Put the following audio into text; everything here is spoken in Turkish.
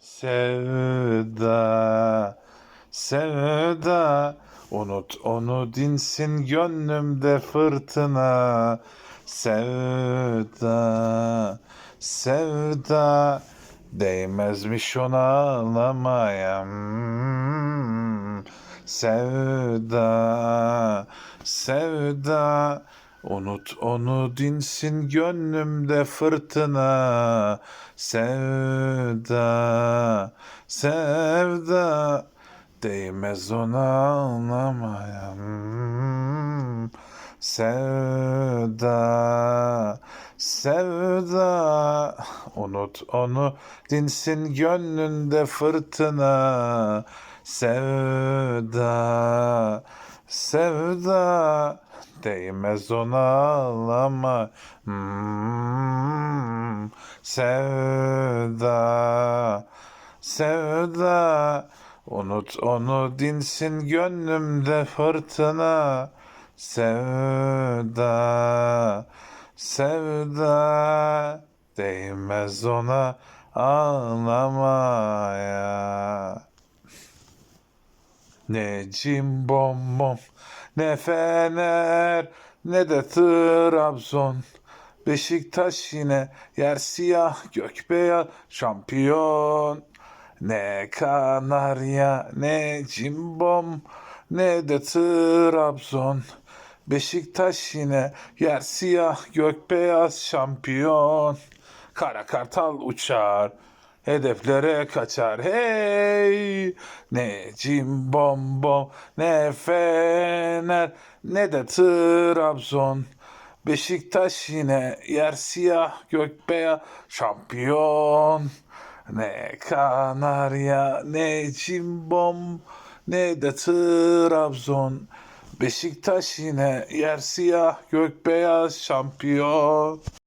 Sevda, sevda, unut onu dinsin gönlümde fırtına. Sevda, sevda, değmezmiş ona ağlamaya. Sevda, sevda, unut onu dinsin gönlümde fırtına. Sevda, sevda, değmez ona ağlamaya. Hmm. Sevda, sevda, unut onu dinsin gönlünde fırtına. Sevda, sevda, değmez ona ağlama. Hmm. Sevda, sevda, unut onu dinsin gönlümde fırtına. Sevda, sevda, değmez ona ağlamaya. Ne cimbom ne Fener ne de Trabzon. Beşiktaş yine yer siyah gök beyaz şampiyon. Ne Kanarya ne cimbom ne de Trabzon. Beşiktaş yine yer siyah gök beyaz şampiyon. Kara kartal uçar, hedeflere kaçar. Hey! Ne cimbom bom, ne fener, ne de Trabzon. Beşiktaş yine yer siyah gök beyaz şampiyon. Ne Kanarya, ne cimbom, ne de Trabzon. Beşiktaş yine yer siyah gök beyaz şampiyon.